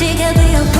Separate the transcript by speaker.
Speaker 1: together you'll